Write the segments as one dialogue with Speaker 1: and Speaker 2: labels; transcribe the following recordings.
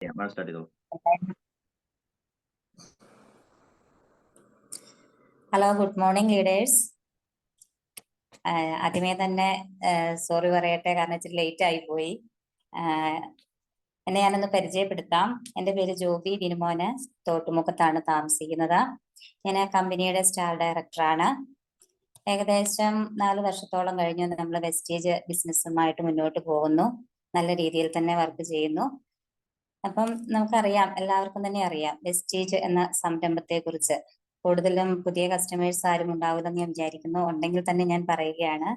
Speaker 1: Madam start
Speaker 2: hello good morning leaders ആദ്യമേ തന്നെ sorry പറയട്ടെ കാരണം ഇച്ചിരി ലേറ്റ് ആയി പോയി. ആഹ് എന്നെ ഞാനൊന്ന് പരിചയപ്പെടുത്താം. എന്റെ പേര് ജോബി ബിനുമോന് തോട്ടുമുഖത്താണ് താമസിക്കുന്നത്. ഞാൻ കമ്പനിയുടെ സ്റ്റാർ ഡയറക്ടറാണ്. ഏകദേശം നാല് വർഷത്തോളം കഴിഞ്ഞു നമ്മൾ വെസ്റ്റേജ് ബിസിനസ്സുമായിട്ട് മുന്നോട്ട് പോകുന്നു. നല്ല രീതിയിൽ തന്നെ വർക്ക് ചെയ്യുന്നു. അപ്പം നമുക്കറിയാം എല്ലാവർക്കും തന്നെ അറിയാം വെസ്റ്റേജ് എന്ന സംരംഭത്തെ കുറിച്ച് കൂടുതലും പുതിയ കസ്റ്റമേഴ്സ് ആരും ഉണ്ടാവില്ലെന്ന് ഞാൻ വിചാരിക്കുന്നു. ഉണ്ടെങ്കിൽ തന്നെ ഞാൻ പറയുകയാണ്.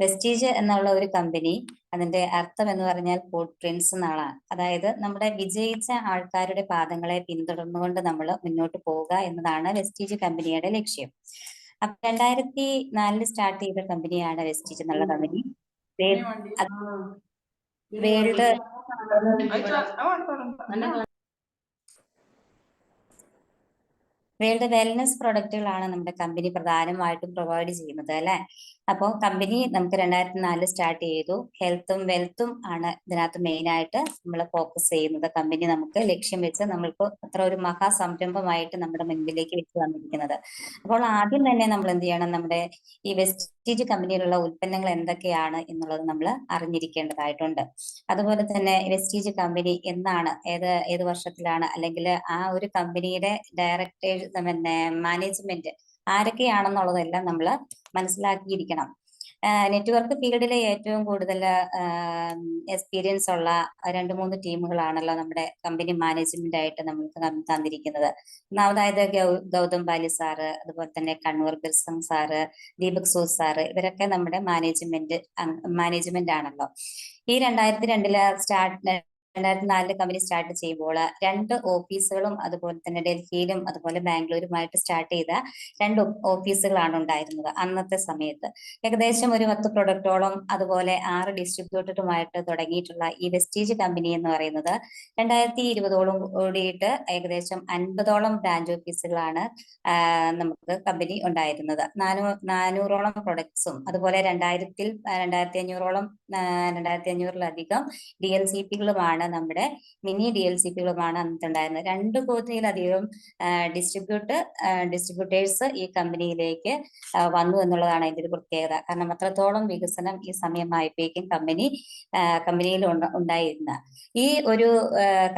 Speaker 2: വെസ്റ്റീജ് എന്നുള്ള ഒരു കമ്പനി അതിന്റെ അർത്ഥം എന്ന് പറഞ്ഞാൽ ഫുഡ് പ്രിൻസ് എന്നാണ്. അതായത് നമ്മുടെ വിജയിച്ച ആൾക്കാരുടെ പാദങ്ങളെ പിന്തുടർന്നുകൊണ്ട് നമ്മൾ മുന്നോട്ട് പോവുക എന്നതാണ് വെസ്റ്റീജ് കമ്പനിയുടെ ലക്ഷ്യം. അപ്പൊ രണ്ടായിരത്തി നാലിൽ സ്റ്റാർട്ട് ചെയ്ത കമ്പനിയാണ് വെസ്റ്റീജ് എന്നുള്ള company world I just, I want to. World wellness പ്രൊഡക്റ്റുകളാണ് നമ്മുടെ കമ്പനി പ്രധാനമായിട്ടും പ്രൊവൈഡ് ചെയ്യുന്നത് അല്ലെ? അപ്പോൾ കമ്പനി നമുക്ക് രണ്ടായിരത്തി നാലിൽ സ്റ്റാർട്ട് ചെയ്തു. ഹെൽത്തും വെൽത്തും ആണ് ഇതിനകത്ത് മെയിൻ ആയിട്ട് നമ്മൾ ഫോക്കസ് ചെയ്യുന്നത്. കമ്പനി നമുക്ക് ലക്ഷ്യം വെച്ച് നമ്മൾക്ക് അത്ര ഒരു മഹാസംരംഭമായിട്ട് നമ്മുടെ മുൻപിലേക്ക് വെച്ച് വന്നിരിക്കുന്നത്. അപ്പോൾ ആദ്യം തന്നെ നമ്മൾ എന്ത് ചെയ്യണം? നമ്മുടെ ഈ വെസ്റ്റേജ് കമ്പനിയിലുള്ള ഉൽപ്പന്നങ്ങൾ എന്തൊക്കെയാണ് എന്നുള്ളത് നമ്മൾ അറിഞ്ഞിരിക്കേണ്ടതായിട്ടുണ്ട്. അതുപോലെ തന്നെ വെസ്റ്റേജ് കമ്പനി എന്നാണ് ഏത് ഏത് വർഷത്തിലാണ് അല്ലെങ്കിൽ ആ ഒരു കമ്പനിയുടെ ഡയറക്ടേഴ്സ് പിന്നെ മാനേജ്മെന്റ് ആരൊക്കെയാണെന്നുള്ളതെല്ലാം നമ്മൾ മനസ്സിലാക്കിയിരിക്കണം. നെറ്റ്വർക്ക് ഫീൽഡിലെ ഏറ്റവും കൂടുതൽ എക്സ്പീരിയൻസ് ഉള്ള രണ്ട് മൂന്ന് ടീമുകളാണല്ലോ നമ്മുടെ കമ്പനി മാനേജ്മെന്റ് ആയിട്ട് നമുക്ക് തന്നിരിക്കുന്നത്. ഒന്നാമതായത് ഗൗതം ബാലി സാറ് അതുപോലെ തന്നെ കണ്ണൂർ ബിർസം സാറ് ദീപക് സൂ സാറ് ഇവരൊക്കെ നമ്മുടെ മാനേജ്മെന്റ് മാനേജ്മെന്റ് ആണല്ലോ. ഈ രണ്ടായിരത്തി രണ്ടിലെ സ്റ്റാർട്ട് രണ്ടായിരത്തി നാലിൽ കമ്പനി സ്റ്റാർട്ട് ചെയ്യുമ്പോൾ രണ്ട് ഓഫീസുകളും അതുപോലെ തന്നെ ഡൽഹിയിലും അതുപോലെ ബാംഗ്ലൂരുമായിട്ട് സ്റ്റാർട്ട് ചെയ്ത രണ്ട് ഓഫീസുകളാണ് ഉണ്ടായിരുന്നത് അന്നത്തെ സമയത്ത്. ഏകദേശം ഒരു പത്ത് പ്രൊഡക്റ്റോളം അതുപോലെ ആറ് ഡിസ്ട്രിബ്യൂട്ടറുമായിട്ട് തുടങ്ങിയിട്ടുള്ള ഈ വെസ്റ്റീജ് കമ്പനി എന്ന് പറയുന്നത് രണ്ടായിരത്തി ഇരുപതോളം കൂടിയിട്ട് ഏകദേശം അൻപതോളം ബ്രാഞ്ച് ഓഫീസുകളാണ് നമുക്ക് കമ്പനി ഉണ്ടായിരുന്നത്. നാനൂ നാനൂറോളം പ്രൊഡക്ട്സും അതുപോലെ രണ്ടായിരത്തിൽ രണ്ടായിരത്തി അഞ്ഞൂറോളം രണ്ടായിരത്തി അഞ്ഞൂറിലധികം ഡി എൽ സി പികളുമാണ് നമ്മുടെ മിനി ഡി എൽ സി പികളുമാണ് അന്നിട്ടുണ്ടായിരുന്നത് രണ്ട് കോടിയിലധികം ഡിസ്ട്രിബ്യൂട്ട് ഡിസ്ട്രിബ്യൂട്ടേഴ്സ് ഈ കമ്പനിയിലേക്ക് വന്നു എന്നുള്ളതാണ് അതിന്റെ ഒരു പ്രത്യേകത. കാരണം അത്രത്തോളം വികസനം ഈ സമയമായപ്പോഴേക്കും കമ്പനി കമ്പനിയിൽ ഉണ്ടായിരുന്ന. ഈ ഒരു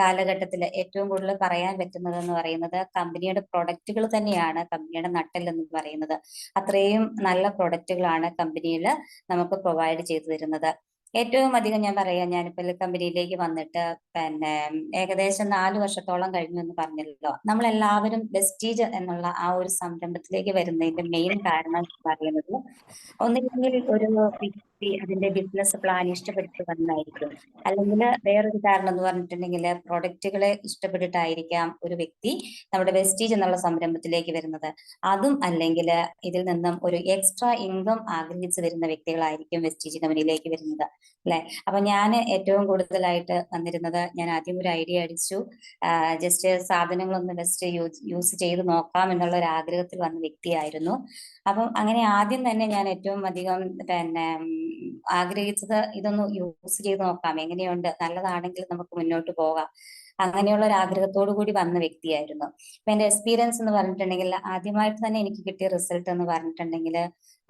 Speaker 2: കാലഘട്ടത്തിൽ ഏറ്റവും കൂടുതൽ പറയാൻ പറ്റുന്നത് എന്ന് പറയുന്നത് കമ്പനിയുടെ പ്രൊഡക്റ്റുകൾ തന്നെയാണ് കമ്പനിയുടെ നട്ടൽ എന്ന് പറയുന്നത്. അത്രയും നല്ല പ്രൊഡക്റ്റുകളാണ് കമ്പനിയിൽ നമുക്ക് പ്രൊവൈഡ് ചെയ്തു തരുന്നത്. ഏറ്റവും അധികം ഞാൻ പറയാം ഞാനിപ്പോൾ കമ്പനിയിലേക്ക് വന്നിട്ട് പിന്നെ ഏകദേശം നാല് വർഷത്തോളം കഴിഞ്ഞു എന്ന് പറഞ്ഞല്ലോ. നമ്മൾ എല്ലാവരും വെസ്റ്റീജ് എന്നുള്ള ആ ഒരു സംരംഭത്തിലേക്ക് വരുന്നതിന്റെ മെയിൻ കാരണം പറയുന്നത് ഒന്നില്ലെങ്കിൽ ഒരു വ്യക്തി അതിന്റെ ബിസിനസ് പ്ലാൻ ഇഷ്ടപ്പെട്ടിട്ട് വന്നായിരിക്കും. അല്ലെങ്കിൽ വേറൊരു കാരണം എന്ന് പറഞ്ഞിട്ടുണ്ടെങ്കിൽ പ്രൊഡക്റ്റുകളെ ഇഷ്ടപ്പെട്ടിട്ടായിരിക്കാം ഒരു വ്യക്തി നമ്മുടെ വെസ്റ്റീജ് എന്നുള്ള സംരംഭത്തിലേക്ക് വരുന്നത്. അതും അല്ലെങ്കിൽ ഇതിൽ നിന്നും ഒരു എക്സ്ട്രാ ഇൻകം ആഗ്രഹിച്ചു വരുന്ന വ്യക്തികളായിരിക്കും വെസ്റ്റീജ് കമ്പനിയിലേക്ക് വരുന്നത്. അല്ലെ? അപ്പൊ ഞാൻ ഏറ്റവും കൂടുതലായിട്ട് വന്നിരുന്നത് ഞാൻ ആദ്യം ഒരു ഐഡിയ അടിച്ചു. ജസ്റ്റ് സാധനങ്ങളൊന്ന് ജസ്റ്റ് യൂസ് ചെയ്ത് നോക്കാം എന്നുള്ള ഒരു ആഗ്രഹത്തിൽ വന്ന വ്യക്തിയായിരുന്നു. അപ്പം അങ്ങനെ ആദ്യം തന്നെ ഞാൻ ഏറ്റവും അധികം പിന്നെ ആഗ്രഹിച്ചത് ഇതൊന്ന് യൂസ് ചെയ്ത് നോക്കാം. എങ്ങനെയുണ്ട്? നല്ലതാണെങ്കിൽ നമുക്ക് മുന്നോട്ട് പോകാം. അങ്ങനെയുള്ള ഒരു ആഗ്രഹത്തോടു കൂടി വന്ന വ്യക്തിയായിരുന്നു. അപ്പൊ എന്റെ എക്സ്പീരിയൻസ് എന്ന് പറഞ്ഞിട്ടുണ്ടെങ്കിൽ ആദ്യമായിട്ട് തന്നെ എനിക്ക് കിട്ടിയ റിസൾട്ട് എന്ന് പറഞ്ഞിട്ടുണ്ടെങ്കിൽ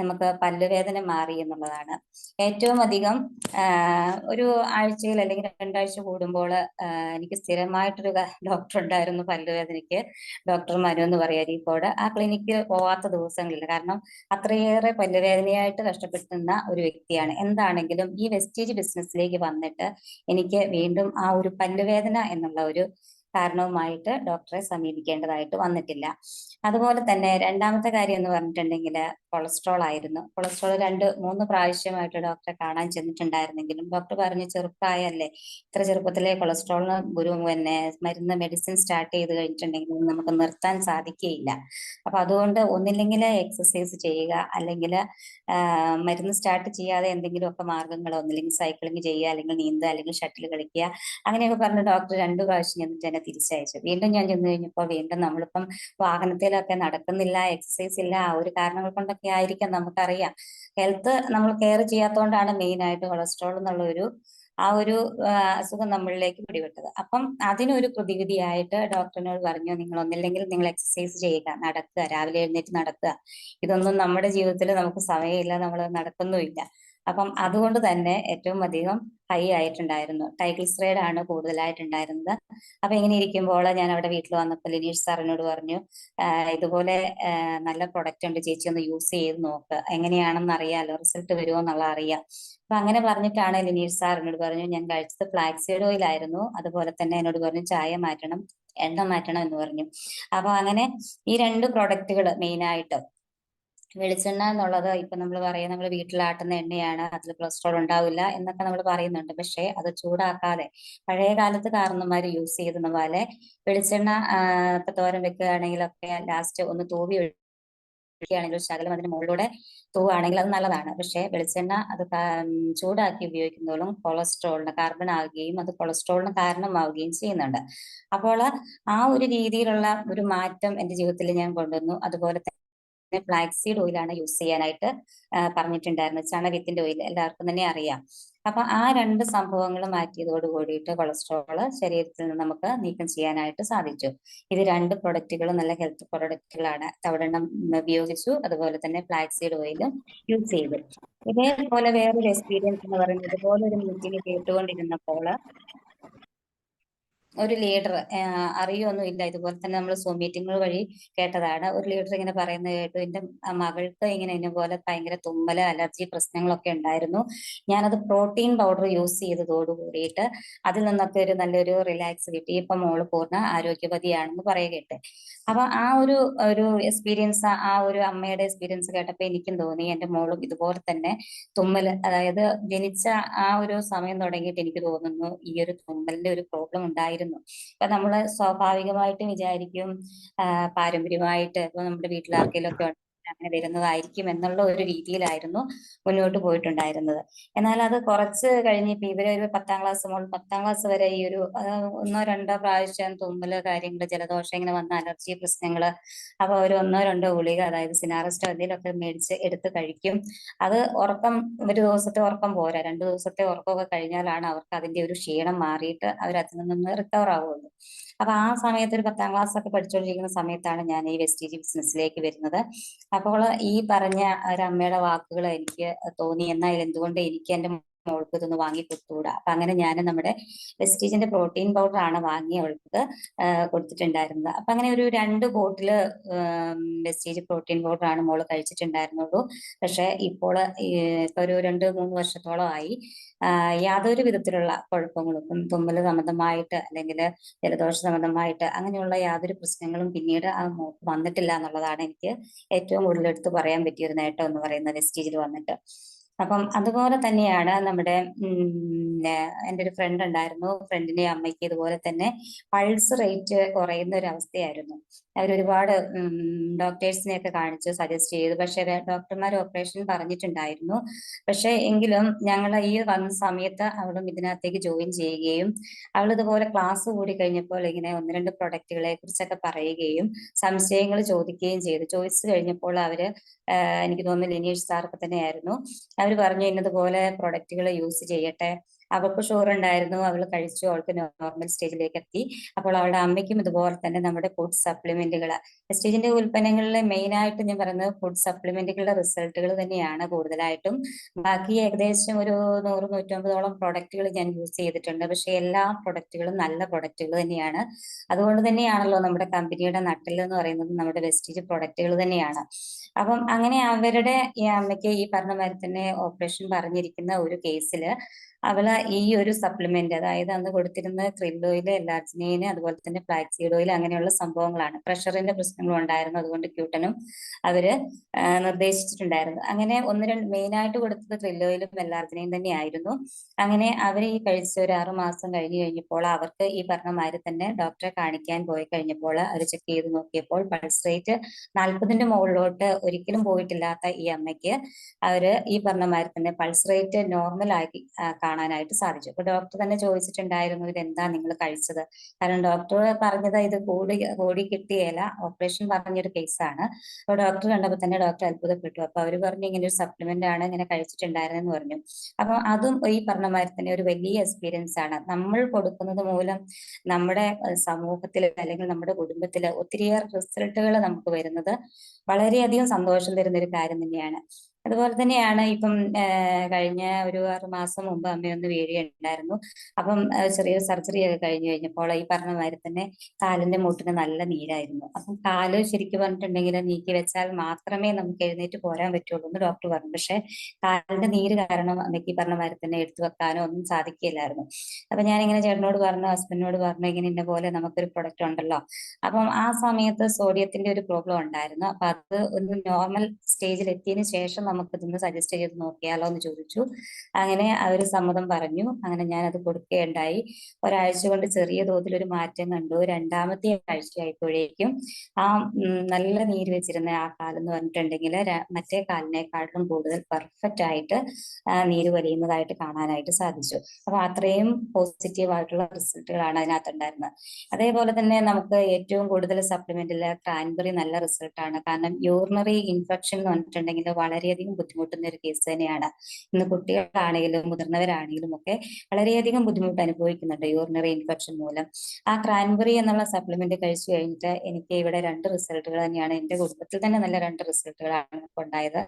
Speaker 2: നമുക്ക് പല്ലുവേദന മാറി എന്നുള്ളതാണ്. ഏറ്റവും അധികം ഒരു ആഴ്ചയിൽ അല്ലെങ്കിൽ രണ്ടാഴ്ച കൂടുമ്പോൾ എനിക്ക് സ്ഥിരമായിട്ടൊരു ഡോക്ടർ ഉണ്ടായിരുന്നു പല്ലുവേദനയ്ക്ക്. ഡോക്ടർ മനു എന്ന് പറയാം അരീക്കോട് ആ ക്ലിനിക്ക് പോവാത്ത ദിവസങ്ങളില്ല. കാരണം അത്രയേറെ പല്ലുവേദനയായിട്ട് കഷ്ടപ്പെടുത്തുന്ന ഒരു വ്യക്തിയാണ്. എന്താണെങ്കിലും ഈ വെസ്റ്റേജ് ബിസിനസ്സിലേക്ക് വന്നിട്ട് എനിക്ക് വീണ്ടും ആ ഒരു പല്ലുവേദന എന്നുള്ള ഒരു കാരണവുമായിട്ട് ഡോക്ടറെ സമീപിക്കേണ്ടതായിട്ട് വന്നിട്ടില്ല. അതുപോലെ തന്നെ രണ്ടാമത്തെ കാര്യം എന്ന് പറഞ്ഞിട്ടുണ്ടെങ്കിൽ കൊളസ്ട്രോൾ ആയിരുന്നു. കൊളസ്ട്രോൾ രണ്ട് മൂന്ന് പ്രാവശ്യമായിട്ട് ഡോക്ടറെ കാണാൻ ചെന്നിട്ടുണ്ടായിരുന്നെങ്കിലും ഡോക്ടർ പറഞ്ഞു ചെറുപ്പമായല്ലേ ഇത്ര ചെറുപ്പത്തിലെ കൊളസ്ട്രോളിന് ഗുരു പിന്നെ മരുന്ന് മെഡിസിൻ സ്റ്റാർട്ട് ചെയ്ത് കഴിഞ്ഞിട്ടുണ്ടെങ്കിൽ നമുക്ക് നിർത്താൻ സാധിക്കുകയില്ല അപ്പൊ അതുകൊണ്ട് ഒന്നില്ലെങ്കിൽ എക്സസൈസ് ചെയ്യുക അല്ലെങ്കിൽ മരുന്ന് സ്റ്റാർട്ട് ചെയ്യാതെ എന്തെങ്കിലുമൊക്കെ മാർഗങ്ങൾ ഒന്നില്ലെങ്കിൽ സൈക്ലിംഗ് ചെയ്യുക അല്ലെങ്കിൽ നീന്തുക അല്ലെങ്കിൽ ഷട്ടിൽ കളിക്കുക അങ്ങനെയൊക്കെ പറഞ്ഞ് ഡോക്ടർ രണ്ടു പ്രാവശ്യം ചെന്നിട്ട് തിരിച്ചയച്ചു. വീണ്ടും ഞാൻ ചെന്ന് കഴിഞ്ഞപ്പോൾ വീണ്ടും നമ്മളിപ്പം വാഹനത്തിലൊക്കെ നടക്കുന്നില്ല എക്സസൈസ് ഇല്ല ആ ഒരു കാരണങ്ങൾ കൊണ്ടൊക്കെ ആയിരിക്കാം നമുക്കറിയാം. ഹെൽത്ത് നമ്മൾ കെയർ ചെയ്യാത്തതുകൊണ്ടാണ് മെയിൻ ആയിട്ട് കൊളസ്ട്രോൾ എന്നുള്ള ഒരു ആ ഒരു അസുഖം നമ്മളിലേക്ക് പിടിപെട്ടത്. അപ്പം അതിനൊരു പ്രതിവിധിയായിട്ട് ഡോക്ടറിനോട് പറഞ്ഞു നിങ്ങൾ ഒന്നില്ലെങ്കിൽ നിങ്ങൾ എക്സസൈസ് ചെയ്യുക നടക്കുക രാവിലെ എഴുന്നേറ്റ് നടക്കുക. ഇതൊന്നും നമ്മുടെ ജീവിതത്തിൽ നമുക്ക് സമയമില്ല നമ്മൾ നടക്കുന്നുമില്ല. അപ്പം അതുകൊണ്ട് തന്നെ ഏറ്റവും അധികം ഹൈ ആയിട്ടുണ്ടായിരുന്നു. ടൈഗ്ലിസറൈഡ് ആണ് കൂടുതലായിട്ടുണ്ടായിരുന്നത്. അപ്പൊ ഇങ്ങനെ ഇരിക്കുമ്പോൾ ഞാൻ അവിടെ വീട്ടിൽ വന്നപ്പോൾ ലിനീഷ് സാറിനോട് പറഞ്ഞു ഇതുപോലെ നല്ല പ്രൊഡക്റ്റ് ഉണ്ട് ചേച്ചി ഒന്ന് യൂസ് ചെയ്ത് നോക്ക്. എങ്ങനെയാണെന്ന് അറിയാലോ റിസൾട്ട് വരുമോ എന്നുള്ള അറിയാം. അപ്പൊ അങ്ങനെ പറഞ്ഞിട്ടാണ് ലിനീഷ് സാറിനോട് പറഞ്ഞു ഞാൻ കഴിച്ചത് ഫ്ലാക്സീഡ് ഓയിൽ ആയിരുന്നു. അതുപോലെ തന്നെ എന്നോട് പറഞ്ഞു ചായ മാറ്റണം എണ്ണ മാറ്റണം എന്ന് പറഞ്ഞു. അപ്പൊ അങ്ങനെ ഈ രണ്ട് പ്രൊഡക്റ്റുകൾ മെയിൻ ആയിട്ട് വെളിച്ചെണ്ണ എന്നുള്ളത് ഇപ്പൊ നമ്മൾ പറയും നമ്മൾ വീട്ടിലാട്ടുന്ന എണ്ണയാണ് അതിൽ കൊളസ്ട്രോൾ ഉണ്ടാവില്ല എന്നൊക്കെ നമ്മൾ പറയുന്നുണ്ട്. പക്ഷേ അത് ചൂടാക്കാതെ പഴയ കാലത്ത് കാരണന്മാർ യൂസ് ചെയ്യുന്ന പോലെ വെളിച്ചെണ്ണ ഇപ്പൊ തോരൻ വെക്കുകയാണെങ്കിലൊക്കെ ലാസ്റ്റ് ഒന്ന് തൂവി ഒഴിക്കുകയാണെങ്കിൽ ശകലം അതിന് മുകളിലൂടെ തൂവാണെങ്കിൽ അത് നല്ലതാണ്. പക്ഷേ വെളിച്ചെണ്ണ അത് ചൂടാക്കി ഉപയോഗിക്കുന്നതോളം കൊളസ്ട്രോളിന് കാർബൺ ആവുകയും അത് കൊളസ്ട്രോളിന് കാരണമാവുകയും ചെയ്യുന്നുണ്ട്. അപ്പോൾ ആ ഒരു രീതിയിലുള്ള ഒരു മാറ്റം എന്റെ ജീവിതത്തിൽ ഞാൻ കൊണ്ടുവന്നു. അതുപോലെ ഫ്ലാക്സീഡ് ഓയിലാണ് യൂസ് ചെയ്യാനായിട്ട് പറഞ്ഞിട്ടുണ്ടായിരുന്നത്. ചണവിത്തിന്റെ ഓയിൽ എല്ലാവർക്കും തന്നെ അറിയാം. അപ്പൊ ആ രണ്ട് സംഭവങ്ങൾ മാറ്റിയതോട് കൂടിയിട്ട് കൊളസ്ട്രോൾ ശരീരത്തിൽ നിന്ന് നമുക്ക് നീക്കം ചെയ്യാനായിട്ട് സാധിച്ചു. ഇത് രണ്ട് പ്രൊഡക്റ്റുകളും നല്ല ഹെൽത്ത് പ്രൊഡക്റ്റുകളാണ് തവിടെണ്ണം ഉപയോഗിച്ചു. അതുപോലെ തന്നെ ഫ്ലാക്സീഡ് ഓയിലും യൂസ് ചെയ്തു. ഇതേപോലെ വേറൊരു എക്സ്പീരിയൻസ് എന്ന് പറയുന്നത് ഇതുപോലെ ഒരു മീറ്റിംഗ് കേട്ടുകൊണ്ടിരുന്നപ്പോൾ ഒരു ലീഡർ അറിയൊന്നും ഇല്ല ഇതുപോലെ തന്നെ നമ്മൾ സൂം മീറ്റിങ്ങുകൾ വഴി കേട്ടതാണ്. ഒരു ലീഡർ ഇങ്ങനെ പറയുന്നത് കേട്ടു. എന്റെ മകൾക്ക് ഇങ്ങനെ ഇതുപോലെ ഭയങ്കര തുമ്മൽ അലർജി പ്രശ്നങ്ങളൊക്കെ ഉണ്ടായിരുന്നു. ഞാനത് പ്രോട്ടീൻ പൗഡർ യൂസ് ചെയ്തതോട് കൂടിയിട്ട് അതിൽ നിന്നൊക്കെ ഒരു നല്ലൊരു റിലാക്സ് കിട്ടി. ഇപ്പൊ മോൾ പൂർണ ആരോഗ്യവതിയാണെന്ന് പറയുകട്ടെ. അപ്പൊ ആ ഒരു ഒരു എക്സ്പീരിയൻസ് ആ ഒരു അമ്മയുടെ എക്സ്പീരിയൻസ് കേട്ടപ്പോ എനിക്കും തോന്നി എന്റെ മോളും ഇതുപോലെ തന്നെ തുമ്മൽ അതായത് ജനിച്ച ആ ഒരു സമയം തുടങ്ങിയിട്ട് എനിക്ക് തോന്നുന്നു ഈ ഒരു തുമ്മലിന്റെ ഒരു പ്രോബ്ലം ഉണ്ടായിരുന്നു. അപ്പൊ നമ്മൾ സ്വാഭാവികമായിട്ടും വിചാരിക്കും പാരമ്പര്യമായിട്ട് ഇപ്പൊ നമ്മുടെ വീട്ടിലാർക്കെങ്കിലും ഒക്കെ അങ്ങനെ വരുന്നതായിരിക്കും എന്നുള്ള ഒരു രീതിയിലായിരുന്നു മുന്നോട്ട് പോയിട്ടുണ്ടായിരുന്നത്. എന്നാൽ അത് കുറച്ച് കഴിഞ്ഞിപ്പോ ഇവരെ ഒരു പത്താം ക്ലാസ് മുതൽ പത്താം ക്ലാസ് വരെ ഈ ഒരു ഒന്നോ രണ്ടോ പ്രാവശ്യം തുമ്മൽ കാര്യങ്ങൾ ജലദോഷം ഇങ്ങനെ വന്ന അലർജി പ്രശ്നങ്ങൾ അപ്പൊ ഒരു ഒന്നോ രണ്ടോ ഗുളിക അതായത് സിനാറസ്റ്റ് എന്തെങ്കിലുമൊക്കെ മേടിച്ച് എടുത്ത് കഴിക്കും. അത് ഉറക്കം ഒരു ദിവസത്തെ ഉറക്കം പോരാ. രണ്ടു ദിവസത്തെ ഉറക്കമൊക്കെ കഴിഞ്ഞാലാണ് അവർക്ക് അതിന്റെ ഒരു ക്ഷീണം മാറിയിട്ട് അവർ അതിൽ നിന്ന് റിക്കവർ ആവുള്ളൂ അപ്പൊ ആ സമയത്ത് ഒരു പത്താം ക്ലാസ് ഒക്കെ പഠിച്ചുകൊണ്ടിരിക്കുന്ന സമയത്താണ് ഞാൻ ഈ വെസ്റ്റേജ് ബിസിനസ്സിലേക്ക് വരുന്നത്. അപ്പോൾ ഈ പറഞ്ഞ ഒരു അമ്മയുടെ വാക്കുകൾ എനിക്ക് തോന്നി. എന്നാൽ എന്തുകൊണ്ട് എനിക്ക് എന്റെ മോൾക്ക് ഇതൊന്ന് വാങ്ങി കൊടുത്തുകൂടാ? അപ്പൊ അങ്ങനെ ഞാൻ നമ്മുടെ വെസ്റ്റീജിന്റെ പ്രോട്ടീൻ പൗഡർ ആണ് വാങ്ങി അവൾക്ക് കൊടുത്തിട്ടുണ്ടായിരുന്നത്. അപ്പൊ അങ്ങനെ ഒരു രണ്ട് ബോട്ടിൽ വെസ്റ്റീജ് പ്രോട്ടീൻ പൗഡർ ആണ് മോൾ കഴിച്ചിട്ടുണ്ടായിരുന്നുള്ളൂ. പക്ഷെ ഇപ്പോൾ ഇപ്പൊ ഒരു രണ്ട് മൂന്ന് വർഷത്തോളം ആയി. യാതൊരു വിധത്തിലുള്ള കുഴപ്പങ്ങളും തുമ്മൽ സംബന്ധമായിട്ട് അല്ലെങ്കിൽ ജലദോഷ സംബന്ധമായിട്ട് അങ്ങനെയുള്ള യാതൊരു പ്രശ്നങ്ങളും പിന്നീട് ആ വന്നിട്ടില്ല എന്നുള്ളതാണ് എനിക്ക് ഏറ്റവും കൂടുതൽ എടുത്ത് പറയാൻ പറ്റിയ ഒരു നേട്ടം എന്ന് പറയുന്നത് വെസ്റ്റീജിൽ വന്നിട്ട്. അപ്പം അതുപോലെ തന്നെയാണ് നമ്മുടെ എന്റെ ഒരു ഫ്രണ്ട് ഉണ്ടായിരുന്നു. ഫ്രണ്ടിന്റെ അമ്മയ്ക്ക് ഇതുപോലെ തന്നെ പൾസ് റേറ്റ് കുറയുന്ന ഒരു അവസ്ഥയായിരുന്നു. അവർ ഒരുപാട് ഡോക്ടേഴ്സിനെ ഒക്കെ കാണിച്ചു സജസ്റ്റ് ചെയ്തു. പക്ഷെ ഡോക്ടർമാർ ഓപ്പറേഷൻ പറഞ്ഞിട്ടുണ്ടായിരുന്നു. പക്ഷെ എങ്കിലും ഞങ്ങൾ ഈ വന്ന സമയത്ത് അവളും ഇതിനകത്തേക്ക് ജോയിൻ ചെയ്യുകയും അവൾ ഇതുപോലെ ക്ലാസ് കൂടി കഴിഞ്ഞപ്പോൾ ഇങ്ങനെ ഒന്ന് രണ്ട് പ്രൊഡക്റ്റുകളെ കുറിച്ചൊക്കെ പറയുകയും സംശയങ്ങൾ ചോദിക്കുകയും ചെയ്തു. ചോദിച്ചു കഴിഞ്ഞപ്പോൾ അവർ എനിക്ക് തോന്നുന്നു ലിനീഷ് സാർക്ക് തന്നെയായിരുന്നു. അവർ പറഞ്ഞു ഇന്നതുപോലെ പ്രൊഡക്റ്റുകൾ യൂസ് ചെയ്യട്ടെ. അവൾക്ക് ഷുഗർ ഉണ്ടായിരുന്നു അവൾ കഴിച്ചു. അവൾക്ക് നോർമൽ സ്റ്റേജിലേക്ക് എത്തി. അപ്പോൾ അവളുടെ അമ്മയ്ക്കും ഇതുപോലെ തന്നെ നമ്മുടെ ഫുഡ് സപ്ലിമെന്റുകൾ എസ്റ്റേജിന്റെ ഉൽപ്പന്നങ്ങളിൽ മെയിൻ ആയിട്ട് ഞാൻ പറയുന്നത് ഫുഡ് സപ്ലിമെന്റുകളുടെ റിസൾട്ടുകൾ തന്നെയാണ് കൂടുതലായിട്ടും. ബാക്കി ഏകദേശം ഒരു നൂറ് നൂറ്റമ്പതോളം പ്രൊഡക്റ്റുകൾ ഞാൻ യൂസ് ചെയ്തിട്ടുണ്ട്. പക്ഷെ എല്ലാ പ്രൊഡക്റ്റുകളും നല്ല പ്രൊഡക്റ്റുകൾ തന്നെയാണ്. അതുകൊണ്ട് തന്നെയാണല്ലോ നമ്മുടെ കമ്പനിയുടെ നട്ടിൽ എന്ന് പറയുന്നത് നമ്മുടെ വെസ്റ്റേജ് പ്രൊഡക്റ്റുകൾ തന്നെയാണ്. അപ്പം അങ്ങനെ അവരുടെ ഈ അമ്മയ്ക്ക് ഈ പറഞ്ഞ മാതിരി തന്നെ ഓപ്പറേഷൻ പറഞ്ഞിരിക്കുന്ന ഒരു കേസിൽ അവൾ ഈ ഒരു സപ്ലിമെന്റ് അതായത് അന്ന് കൊടുത്തിരുന്ന ക്രിൽ ഓയിൽ അതുപോലെ തന്നെ ഫ്ലാക്സീഡ് ഓയിൽ അങ്ങനെയുള്ള സംഭവങ്ങളാണ്. പ്രഷറിന്റെ പ്രശ്നങ്ങളും ഉണ്ടായിരുന്നു. അതുകൊണ്ട് ക്യൂട്ടനും അവർ നിർദ്ദേശിച്ചിട്ടുണ്ടായിരുന്നു. അങ്ങനെ ഒന്ന് രണ്ട് മെയിൻ ആയിട്ട് കൊടുത്തത് ക്രില്ലോയിലും ഓയിലും എല്ലാർജിനയും തന്നെയായിരുന്നു. അങ്ങനെ അവർ ഈ കഴിച്ച ഒരു ആറു മാസം കഴിഞ്ഞു കഴിഞ്ഞപ്പോൾ അവർക്ക് ഈ പറഞ്ഞ മാതിരി തന്നെ ഡോക്ടറെ കാണിക്കാൻ പോയി കഴിഞ്ഞപ്പോൾ അവർ ചെക്ക് ചെയ്ത് നോക്കിയപ്പോൾ പൾസ് റേറ്റ് നാൽപ്പതിന്റെ മുകളിലോട്ട് ഒരിക്കലും പോയിട്ടില്ലാത്ത ഈ അമ്മയ്ക്ക് അവർ ഈ പറഞ്ഞ മാതിരി തന്നെ പൾസ് റേറ്റ് നോർമൽ ആക്കി കാണാനായിട്ട് സാധിച്ചു. അപ്പൊ ഡോക്ടർ തന്നെ ചോദിച്ചിട്ടുണ്ടായിരുന്നു ഇത് എന്താ നിങ്ങൾ കഴിച്ചത്? കാരണം ഡോക്ടർ പറഞ്ഞത് ഇത് കൂടി കൂടി കിട്ടിയല്ല ഓപ്പറേഷൻ പറഞ്ഞൊരു കേസാണ് അപ്പൊ ഡോക്ടർ കണ്ടപ്പോൾ തന്നെ ഡോക്ടർ അത്ഭുതപ്പെട്ടു. അപ്പൊ അവർ പറഞ്ഞു ഇങ്ങനെ ഒരു സപ്ലിമെന്റ് ആണ് ഇങ്ങനെ കഴിച്ചിട്ടുണ്ടായിരുന്നെന്ന് പറഞ്ഞു. അപ്പൊ അതും ഈ പറഞ്ഞ മാതിരി തന്നെ ഒരു വലിയ എക്സ്പീരിയൻസ് ആണ്. നമ്മൾ കൊടുക്കുന്നത് മൂലം നമ്മുടെ സമൂഹത്തിൽ അല്ലെങ്കിൽ നമ്മുടെ കുടുംബത്തിൽ ഒത്തിരിയേറെ റിസൾട്ടുകൾ നമുക്ക് വരുന്നത് വളരെയധികം സന്തോഷം തരുന്ന ഒരു കാര്യം തന്നെയാണ്. അതുപോലെ തന്നെയാണ് ഇപ്പം കഴിഞ്ഞ ഒരു ആറ് മാസം മുമ്പ് അമ്മയൊന്ന് വീഴുകയുണ്ടായിരുന്നു. അപ്പം ചെറിയ സർജറി ഒക്കെ കഴിഞ്ഞു കഴിഞ്ഞപ്പോൾ ഈ പറഞ്ഞ മാതിരി തന്നെ കാലിന്റെ മുട്ടിന് നല്ല നീരായിരുന്നു. അപ്പം കാൽ ശരിക്കും പറഞ്ഞിട്ടുണ്ടെങ്കിൽ നീക്കി വെച്ചാൽ മാത്രമേ നമുക്ക് എഴുന്നേറ്റ് പോരാൻ പറ്റുള്ളൂ എന്ന് ഡോക്ടർ പറഞ്ഞു. പക്ഷെ കാലിന്റെ നീര് കാരണം അമ്മയ്ക്ക് പറഞ്ഞ മാതിരി തന്നെ എടുത്തു വെക്കാനോ ഒന്നും സാധിക്കില്ലായിരുന്നു. അപ്പൊ ഞാനിങ്ങനെ ചേട്ടനോട് പറഞ്ഞു ഹസ്ബൻഡിനോട് പറഞ്ഞു ഇങ്ങനെ ഇന്ന പോലെ നമുക്കൊരു പ്രൊഡക്റ്റ് ഉണ്ടല്ലോ. അപ്പം ആ സമയത്ത് സോഡിയത്തിന്റെ ഒരു പ്രോബ്ലം ഉണ്ടായിരുന്നു. അപ്പൊ അത് ഒന്ന് നോർമൽ സ്റ്റേജിൽ എത്തിയതിനു ശേഷം നമുക്ക് ഇതൊന്ന് സജസ്റ്റ് ചെയ്ത് നോക്കിയാലോ എന്ന് ചോദിച്ചു. അങ്ങനെ അവർ സമ്മതം പറഞ്ഞു. അങ്ങനെ ഞാൻ അത് കൊടുക്കുകയുണ്ടായി. ഒരാഴ്ച കൊണ്ട് ചെറിയ തോതിൽ ഒരു മാറ്റം കണ്ടു. രണ്ടാമത്തെ ആഴ്ച ആയപ്പോഴേക്കും ആ നല്ല നീര് വെച്ചിരുന്ന ആ കാലെന്ന് പറഞ്ഞിട്ടുണ്ടെങ്കിൽ മറ്റേ കാലിനേക്കാളും കൂടുതൽ പെർഫെക്റ്റ് ആയിട്ട് നീര് വലിയുന്നതായിട്ട് കാണാനായിട്ട് സാധിച്ചു. അപ്പൊ അത്രയും പോസിറ്റീവ് ആയിട്ടുള്ള റിസൾട്ടുകളാണ് അതിനകത്തുണ്ടായിരുന്നത്. അതേപോലെ തന്നെ നമുക്ക് ഏറ്റവും കൂടുതൽ സപ്ലിമെന്റിൽ ക്രാൻബറി നല്ല റിസൾട്ടാണ് കാരണം യൂറിനറി ഇൻഫെക്ഷൻ എന്ന് പറഞ്ഞിട്ടുണ്ടെങ്കിൽ വളരെയധികം ബുദ്ധിമുട്ടുന്ന ഒരു കേസ് തന്നെയാണ്. ഇന്ന് കുട്ടികളാണെങ്കിലും മുതിർന്നവരാണെങ്കിലും ഒക്കെ വളരെയധികം ബുദ്ധിമുട്ട് അനുഭവിക്കുന്നുണ്ട് യൂറിനറി ഇൻഫെക്ഷൻ മൂലം. ആ ക്രാൻബറി എന്നുള്ള സപ്ലിമെന്റ് കഴിച്ചു കഴിഞ്ഞിട്ട് എനിക്ക് ഇവിടെ രണ്ട് റിസൾട്ടുകൾ തന്നെയാണ്. എന്റെ കുടുംബത്തിൽ തന്നെ നല്ല രണ്ട് റിസൾട്ടുകളാണ് ഉണ്ടായത്.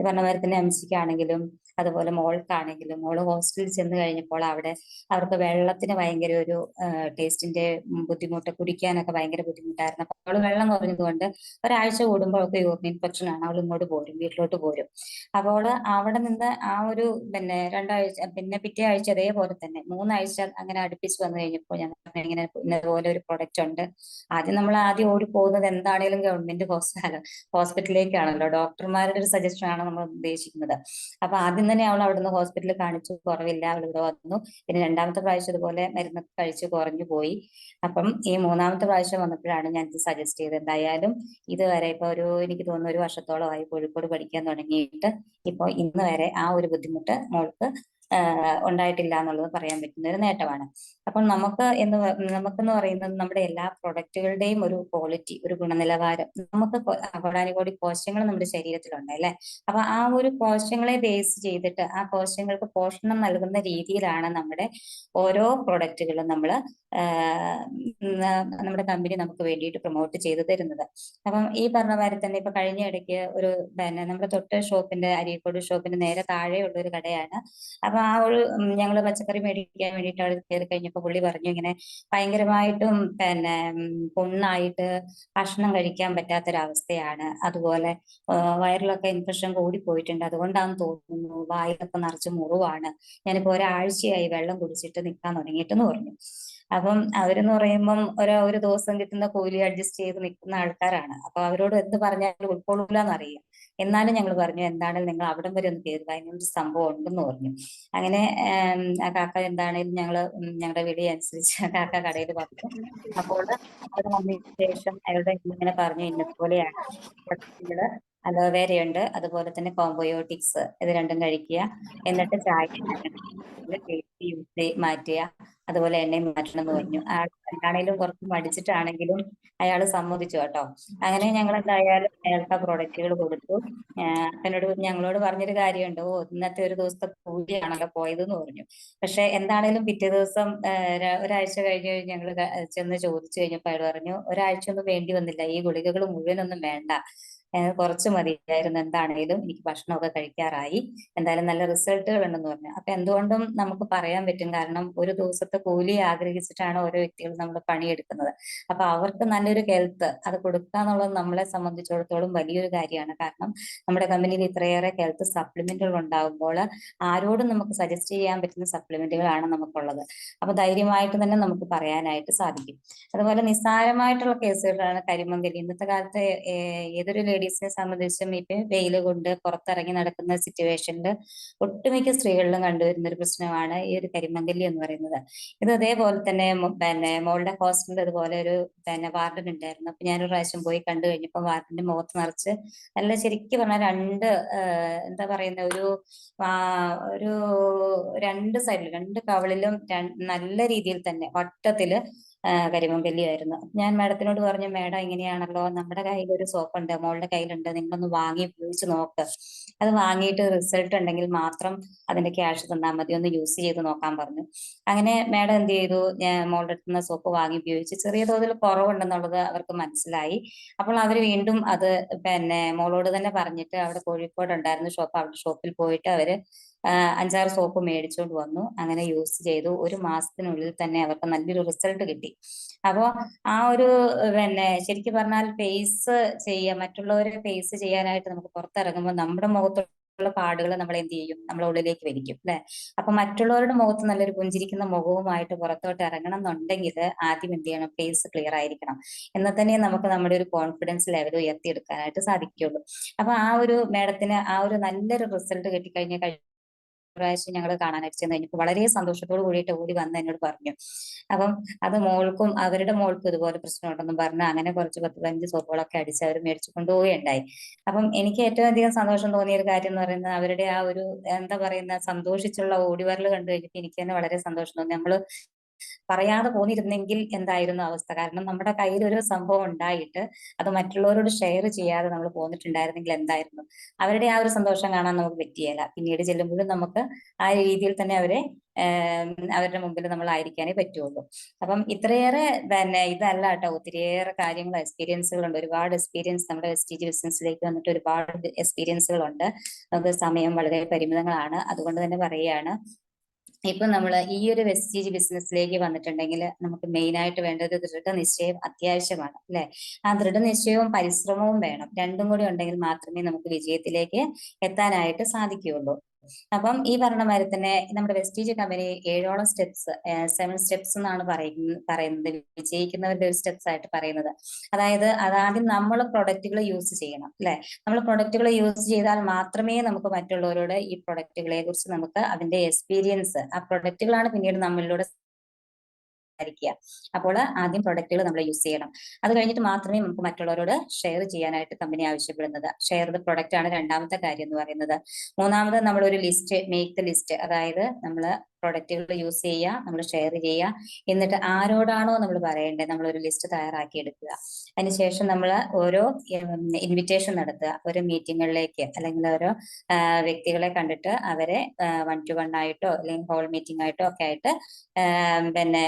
Speaker 2: ഈ പറഞ്ഞ തന്നെ തന്നെ എംസിക്കാണെങ്കിലും അതുപോലെ മോൾക്കാണെങ്കിലും മോൾ ഹോസ്റ്റലിൽ ചെന്ന് കഴിഞ്ഞപ്പോൾ അവിടെ അവർക്ക് വെള്ളത്തിന് ഭയങ്കര ഒരു ടേസ്റ്റിന്റെ ബുദ്ധിമുട്ട് കുടിക്കാനൊക്കെ ഭയങ്കര ബുദ്ധിമുട്ടായിരുന്നു. അപ്പൊ അവൾ വെള്ളം കുറഞ്ഞതുകൊണ്ട് ഒരാഴ്ച കൂടുമ്പോഴൊക്കെ യൂറിൻ ഇൻഫെക്ഷൻ ആണ്. അവൾ ഇങ്ങോട്ട് പോരും വീട്ടിലോട്ട് പോരും. അപ്പോൾ അവിടെ നിന്ന് ആ ഒരു പിന്നെ രണ്ടാഴ്ച പിന്നെ പിറ്റേ ആഴ്ച അതേപോലെ തന്നെ. മൂന്നാഴ്ച അങ്ങനെ അടുപ്പിച്ച് വന്നു കഴിഞ്ഞപ്പോൾ ഞാൻ ഇങ്ങനെ ഇന്നതുപോലെ ഒരു പ്രൊഡക്റ്റ് ഉണ്ട്. ആദ്യം നമ്മൾ ആദ്യം ഓടി പോകുന്നത് എന്താണേലും ഗവൺമെന്റ് ഹോസ്പിറ്റൽ ഹോസ്പിറ്റലിലേക്കാണല്ലോ ഡോക്ടർമാരുടെ ഒരു സജഷൻ ആണ് നമ്മൾ ഉദ്ദേശിക്കുന്നത്. അപ്പൊ ആദ്യം തന്നെ അവൾ അവിടുന്ന് ഹോസ്പിറ്റലിൽ കാണിച്ചു കുറവില്ല. അവൾ ഇവിടെ വന്നു. പിന്നെ രണ്ടാമത്തെ പ്രാവശ്യം ഇതുപോലെ മരുന്ന് കഴിച്ച് കുറഞ്ഞു പോയി. അപ്പം ഈ മൂന്നാമത്തെ പ്രാവശ്യം വന്നപ്പോഴാണ് ഞാൻ ഇത് സജസ്റ്റ് ചെയ്തത്. എന്തായാലും ഇതുവരെ ഇപ്പൊ ഒരു എനിക്ക് തോന്നുന്നു ഒരു വർഷത്തോളമായി കോഴിക്കോട് പഠിക്കാൻ തുടങ്ങിയിട്ട് ഇപ്പൊ ഇന്ന് വരെ ആ ഒരു ബുദ്ധിമുട്ട് മോൾക്ക് ഉണ്ടായിട്ടില്ല എന്നുള്ളത് പറയാൻ പറ്റുന്ന ഒരു നേട്ടമാണ്. അപ്പോൾ നമുക്ക് എന്ന് നമുക്കെന്ന് പറയുന്നത് നമ്മുടെ എല്ലാ പ്രൊഡക്റ്റുകളുടെയും ഒരു ക്വാളിറ്റി ഒരു ഗുണനിലവാരം. നമുക്ക് കോടാനുകോടി കോശങ്ങൾ നമ്മുടെ ശരീരത്തിലുണ്ട് അല്ലെ? അപ്പൊ ആ ഒരു കോശങ്ങളെ ബേസ് ചെയ്തിട്ട് ആ കോശങ്ങൾക്ക് പോഷണം നൽകുന്ന രീതിയിലാണ് നമ്മുടെ ഓരോ പ്രൊഡക്റ്റുകളും നമ്മൾ നമ്മുടെ കമ്പനി നമുക്ക് വേണ്ടിയിട്ട് പ്രൊമോട്ട് ചെയ്തു തരുന്നത്. അപ്പം ഈ പറഞ്ഞ മാതിരി തന്നെ ഇപ്പൊ കഴിഞ്ഞ ഇടയ്ക്ക് ഒരു പിന്നെ നമ്മുടെ തൊട്ട് ഷോപ്പിന്റെ അരീക്കോട് ഷോപ്പിന്റെ നേരെ താഴെയുള്ള ഒരു കടയാണ്. അപ്പൊ ആ ഒരു ഞങ്ങൾ പച്ചക്കറി മേടിക്കാൻ വേണ്ടിയിട്ട് അവിടെ കയറി കഴിഞ്ഞപ്പോൾ പുള്ളി പറഞ്ഞു ഇങ്ങനെ ഭയങ്കരമായിട്ടും പിന്നെ പൊണ്ണായിട്ട് ഭക്ഷണം കഴിക്കാൻ പറ്റാത്തൊരവസ്ഥയാണ്. അതുപോലെ വയറിലൊക്കെ ഇൻഫെക്ഷൻ കൂടിപ്പോയിട്ടുണ്ട്. അതുകൊണ്ടാണെന്ന് തോന്നുന്നു വായിലൊക്കെ നിറച്ച് മുറിവാണ്. ഞാനിപ്പോ ഒരാഴ്ചയായി വെള്ളം കുടിച്ചിട്ട് നിൽക്കാൻ തുടങ്ങിയിട്ടെന്ന് പറഞ്ഞു. അപ്പം അവരെന്ന് പറയുമ്പം ഒരു ഒരു ദിവസം കിട്ടുന്ന കൂലി അഡ്ജസ്റ്റ് ചെയ്ത് നിൽക്കുന്ന ആൾക്കാരാണ്. അപ്പൊ അവരോട് എന്ത് പറഞ്ഞാലും ഉൾക്കൊള്ളൂല എന്നറിയാം എന്നാലും ഞങ്ങൾ പറഞ്ഞു എന്താണെങ്കിലും നിങ്ങൾ അവിടം വരെ ഒന്ന് കയറുക അതിനൊരു സംഭവം ഉണ്ടെന്ന് പറഞ്ഞു. അങ്ങനെ കാക്ക എന്താണേലും ഞങ്ങൾ ഞങ്ങളുടെ വിളി അനുസരിച്ച് കാക്ക കടയിൽ പറഞ്ഞു അപ്പോൾ അവിടെ വന്നതിന് ശേഷം അയാളുടെ ഇങ്ങനെ പറഞ്ഞു ഇന്നപ്പോലെയാണ് അലോവേരയുണ്ട് അതുപോലെ തന്നെ കോംബോയോട്ടിക്സ് ഇത് രണ്ടും കഴിക്കുക. എന്നിട്ട് ചായ മാറ്റുക. അതുപോലെ എണ്ണയും മാറ്റണം എന്ന് പറഞ്ഞു ആണെങ്കിലും കുറച്ച് മടിച്ചിട്ടാണെങ്കിലും അയാൾ സമ്മതിച്ചു കേട്ടോ. അങ്ങനെ ഞങ്ങൾ എന്തായാലും അയാൾക്ക് ആ പ്രോഡക്റ്റുകൾ കൊടുത്തു. എന്നോട് ഞങ്ങളോട് പറഞ്ഞൊരു കാര്യമുണ്ട്. ഓ ഇന്നത്തെ ഒരു ദിവസത്തെ കൂലിയാണല്ലോ പോയതെന്ന് പറഞ്ഞു. പക്ഷെ എന്താണേലും പിറ്റേ ദിവസം ഒരാഴ്ച കഴിഞ്ഞ് ഞങ്ങൾ ചെന്ന് ചോദിച്ചു കഴിഞ്ഞപ്പോൾ അയാൾ പറഞ്ഞു ഒരാഴ്ച ഒന്നും വേണ്ടി വന്നില്ല. ഈ ഗുളികകൾ മുഴുവനൊന്നും വേണ്ട. കുറച്ച് മതിയായിരുന്നു. എന്താണേലും എനിക്ക് ഭക്ഷണമൊക്കെ കഴിക്കാറായി. എന്തായാലും നല്ല റിസൾട്ടുകൾ ഉണ്ടെന്ന് പറഞ്ഞു. അപ്പൊ എന്തുകൊണ്ടും നമുക്ക് പറയാൻ പറ്റും. കാരണം ഒരു ദിവസത്തെ കൂലി ആഗ്രഹിച്ചിട്ടാണ് ഓരോ വ്യക്തികളും നമ്മൾ പണിയെടുക്കുന്നത്. അപ്പൊ അവർക്ക് നല്ലൊരു ഹെൽത്ത് അത് കൊടുക്കുക എന്നുള്ളത് നമ്മളെ സംബന്ധിച്ചിടത്തോളം വലിയൊരു കാര്യമാണ്. കാരണം നമ്മുടെ കമ്പനിയിൽ ഇത്രയേറെ ഹെൽത്ത് സപ്ലിമെന്റുകൾ ഉണ്ടാകുമ്പോൾ ആരോടും നമുക്ക് സജസ്റ്റ് ചെയ്യാൻ പറ്റുന്ന സപ്ലിമെന്റുകളാണ് നമുക്കുള്ളത്. അപ്പൊ ധൈര്യമായിട്ട് തന്നെ നമുക്ക് പറയാനായിട്ട് സാധിക്കും. അതുപോലെ നിസ്സാരമായിട്ടുള്ള കേസുകളാണ് കരിമങ്കലി. ഇന്നത്തെ കാലത്ത് ഏതൊരു ലേഡീസിനെ സംബന്ധിച്ചും ഇപ്പൊ വെയിൽ കൊണ്ട് പുറത്തിറങ്ങി നടക്കുന്ന സിറ്റുവേഷനിൽ ഒട്ടുമിക്ക സ്ത്രീകളിലും കണ്ടുവരുന്ന ഒരു പ്രശ്നമാണ് ഈ ഒരു കരിമങ്കല്ലി എന്ന് പറയുന്നത്. ഇത് അതേപോലെ തന്നെ പിന്നെ മോളുടെ ഹോസ്റ്റലിൽ ഇതുപോലെ ഒരു പിന്നെ വാർഡൻ ഉണ്ടായിരുന്നു. അപ്പൊ ഞാനൊരു പ്രാവശ്യം പോയി കണ്ടു കഴിഞ്ഞപ്പോൾ വാർഡിന്റെ മുഖത്ത് നിറച്ച് നല്ല ശരിക്കും പറഞ്ഞാൽ രണ്ട് എന്താ പറയുന്ന ഒരു ഒരു രണ്ട് സൈഡിൽ രണ്ട് കവളിലും നല്ല രീതിയിൽ തന്നെ വട്ടത്തിൽ ആ, കരിമങ്കല്ലിയായിരുന്നു. ഞാൻ മാഡത്തിനോട് പറഞ്ഞു മാഡം ഇങ്ങനെയാണല്ലോ. നമ്മുടെ കയ്യിൽ ഒരു സോപ്പ് ഉണ്ട് മോളുടെ കയ്യിലുണ്ട്. നിങ്ങളൊന്ന് വാങ്ങി ഉപയോഗിച്ച് നോക്ക്. അത് വാങ്ങിയിട്ട് റിസൾട്ട് ഉണ്ടെങ്കിൽ മാത്രം അതിന്റെ ക്യാഷ് തന്നാൽ മതി. ഒന്ന് യൂസ് ചെയ്ത് നോക്കാൻ പറഞ്ഞു. അങ്ങനെ മാഡം എന്ത് ചെയ്തു? ഞാൻ മോളുടെ അടുത്ത് നിന്ന് സോപ്പ് വാങ്ങി ഉപയോഗിച്ച് ചെറിയ തോതിൽ കുറവുണ്ടെന്നുള്ളത് അവർക്ക് മനസ്സിലായി. അപ്പോൾ അവർ വീണ്ടും അത് പിന്നെ മോളോട് തന്നെ പറഞ്ഞിട്ട് അവിടെ കോഴിക്കോട് ഉണ്ടായിരുന്ന ഷോപ്പ് അവിടെ ഷോപ്പിൽ പോയിട്ട് അവർ അഞ്ചാറ് സോപ്പ് മേടിച്ചുകൊണ്ട് വന്നു. അങ്ങനെ യൂസ് ചെയ്തു. ഒരു മാസത്തിനുള്ളിൽ തന്നെ അവർക്ക് നല്ലൊരു റിസൾട്ട് കിട്ടി. അപ്പോൾ ആ ഒരു പിന്നെ ശരിക്കും പറഞ്ഞാൽ ഫേസ് ചെയ്യുക മറ്റുള്ളവരെ ഫേസ് ചെയ്യാനായിട്ട് നമുക്ക് പുറത്തിറങ്ങുമ്പോൾ നമ്മുടെ മുഖത്തുള്ള പാടുകൾ നമ്മൾ എന്ത് ചെയ്യും? നമ്മളെ ഉള്ളിലേക്ക് വലിക്കും അല്ലെ? അപ്പൊ മറ്റുള്ളവരുടെ മുഖത്ത് നല്ലൊരു പുഞ്ചിരിക്കുന്ന മുഖവുമായിട്ട് പുറത്തോട്ട് ഇറങ്ങണം എന്നുണ്ടെങ്കിൽ ആദ്യം എന്ത് ചെയ്യണം? ഫേസ് ക്ലിയർ ആയിരിക്കണം. എന്നാൽ തന്നെ നമുക്ക് നമ്മുടെ ഒരു കോൺഫിഡൻസ് ലെവൽ ഉയർത്തിയെടുക്കാനായിട്ട് സാധിക്കുള്ളൂ അപ്പൊ ആ ഒരു മേഡത്തിന് ആ ഒരു നല്ലൊരു റിസൾട്ട് കിട്ടിക്കഴിഞ്ഞ പ്രാവശ്യം ഞങ്ങൾ കാണാനായിട്ട് ചെന്ന് കഴിഞ്ഞപ്പോൾ വളരെ സന്തോഷത്തോട് കൂടിയിട്ട് ഓടി വന്ന് എന്നോട് പറഞ്ഞു. അപ്പം അത് മോൾക്കും അവരുടെ മോൾക്കും ഇതുപോലെ പ്രശ്നമുണ്ടെന്നും പറഞ്ഞ് അങ്ങനെ കുറച്ച് പത്ത് പതിനഞ്ച് സോപ്പുകളൊക്കെ അടിച്ച് അവർ മേടിച്ചു കൊണ്ടുപോവുകയുണ്ടായി. അപ്പം എനിക്ക് ഏറ്റവും അധികം സന്തോഷം തോന്നിയ ഒരു കാര്യം എന്ന് പറയുന്നത് അവരുടെ ആ ഒരു എന്താ പറയുന്ന സന്തോഷിച്ചുള്ള ഓടിവരൽ കണ്ടു കഴിഞ്ഞപ്പോൾ എനിക്ക് തന്നെ വളരെ സന്തോഷം തോന്നി. നമ്മൾ പറയാതെ പോന്നിരുന്നെങ്കിൽ എന്തായിരുന്നു അവസ്ഥ? കാരണം നമ്മുടെ കയ്യിൽ ഒരു സംഭവം ഉണ്ടായിട്ട് അത് മറ്റുള്ളവരോട് ഷെയർ ചെയ്യാതെ നമ്മൾ പോന്നിട്ടുണ്ടായിരുന്നെങ്കിൽ എന്തായിരുന്നു? അവരുടെ ആ ഒരു സന്തോഷം കാണാൻ നമുക്ക് പറ്റിയല്ല പിന്നീട് ചെല്ലുമ്പോഴും നമുക്ക് ആ രീതിയിൽ തന്നെ അവരെ അവരുടെ മുമ്പിൽ നമ്മൾ ആയിരിക്കാനേ പറ്റുള്ളൂ. അപ്പം ഇത്രയേറെ പിന്നെ ഇതല്ല കേട്ടോ. ഒത്തിരിയേറെ കാര്യങ്ങൾ എക്സ്പീരിയൻസുകളുണ്ട് ഒരുപാട് എക്സ്പീരിയൻസ് നമ്മുടെ വെസ്റ്റീജ് ബിസിനസ്സിലേക്ക് വന്നിട്ട് ഒരുപാട് എക്സ്പീരിയൻസുകളുണ്ട് നമുക്ക് സമയം വളരെ പരിമിതങ്ങളാണ്. അതുകൊണ്ട് തന്നെ പറയുകയാണ്. ഇപ്പൊ നമ്മൾ ഈ ഒരു വെസ്റ്റീജ് ബിസിനസ്സിലേക്ക് വന്നിട്ടുണ്ടെങ്കിൽ നമുക്ക് മെയിൻ ആയിട്ട് വേണ്ടത് ദൃഢനിശ്ചയം അത്യാവശ്യമാണ് അല്ലെ? ആ ദൃഢനിശ്ചയവും പരിശ്രമവും വേണം. രണ്ടും കൂടി ഉണ്ടെങ്കിൽ മാത്രമേ നമുക്ക് വിജയത്തിലേക്ക് എത്താനായിട്ട് സാധിക്കുകയുള്ളൂ. അപ്പം ഈ പറഞ്ഞ മാതിരി തന്നെ നമ്മുടെ വെസ്റ്റീജ് കമ്പനി ഏഴോളം സ്റ്റെപ്സ് സെവൻ സ്റ്റെപ്സ് എന്നാണ് പറയുന്നത് പറയുന്നത്. വിജയിക്കുന്നവരുടെ ഒരു സ്റ്റെപ്സ് ആയിട്ട് പറയുന്നത്. അതായത് അതാദ്യം നമ്മൾ പ്രൊഡക്റ്റുകൾ യൂസ് ചെയ്യണം അല്ലെ? നമ്മൾ പ്രൊഡക്റ്റുകൾ യൂസ് ചെയ്താൽ മാത്രമേ നമുക്ക് മറ്റുള്ളവരോട് ഈ പ്രൊഡക്റ്റുകളെ കുറിച്ച് നമുക്ക് അതിന്റെ എക്സ്പീരിയൻസ് ആ പ്രൊഡക്റ്റുകളാണ് പിന്നീട് നമ്മളിലൂടെ സംസാരിക്കുക. അപ്പോൾ ആദ്യം പ്രൊഡക്റ്റുകൾ നമ്മൾ യൂസ് ചെയ്യണം. അത് കഴിഞ്ഞിട്ട് മാത്രമേ നമുക്ക് മറ്റുള്ളവരോട് ഷെയർ ചെയ്യാനായിട്ട് കമ്പനി ആവശ്യപ്പെടുന്നത്. ഷെയർ ദ പ്രൊഡക്റ്റ് ആണ് രണ്ടാമത്തെ കാര്യം എന്ന് പറയുന്നത്. മൂന്നാമത് നമ്മൾ ഒരു ലിസ്റ്റ് മേക്ക് ദ ലിസ്റ്റ് അതായത് നമ്മൾ പ്രൊഡക്റ്റുകൾ യൂസ് ചെയ്യുക നമ്മൾ ഷെയർ ചെയ്യുക. എന്നിട്ട് ആരോടാണോ നമ്മൾ പറയേണ്ടത് നമ്മൾ ഒരു ലിസ്റ്റ് തയ്യാറാക്കി എടുക്കുക. അതിനുശേഷം നമ്മൾ ഓരോ ഇൻവിറ്റേഷൻ നടത്തുക. ഓരോ മീറ്റിങ്ങുകളിലേക്ക് അല്ലെങ്കിൽ ഓരോ വ്യക്തികളെ കണ്ടിട്ട് അവരെ വൺ ടു വൺ ആയിട്ടോ അല്ലെങ്കിൽ ഹോൾ മീറ്റിംഗ് ആയിട്ടോ ഒക്കെ ആയിട്ട് പിന്നെ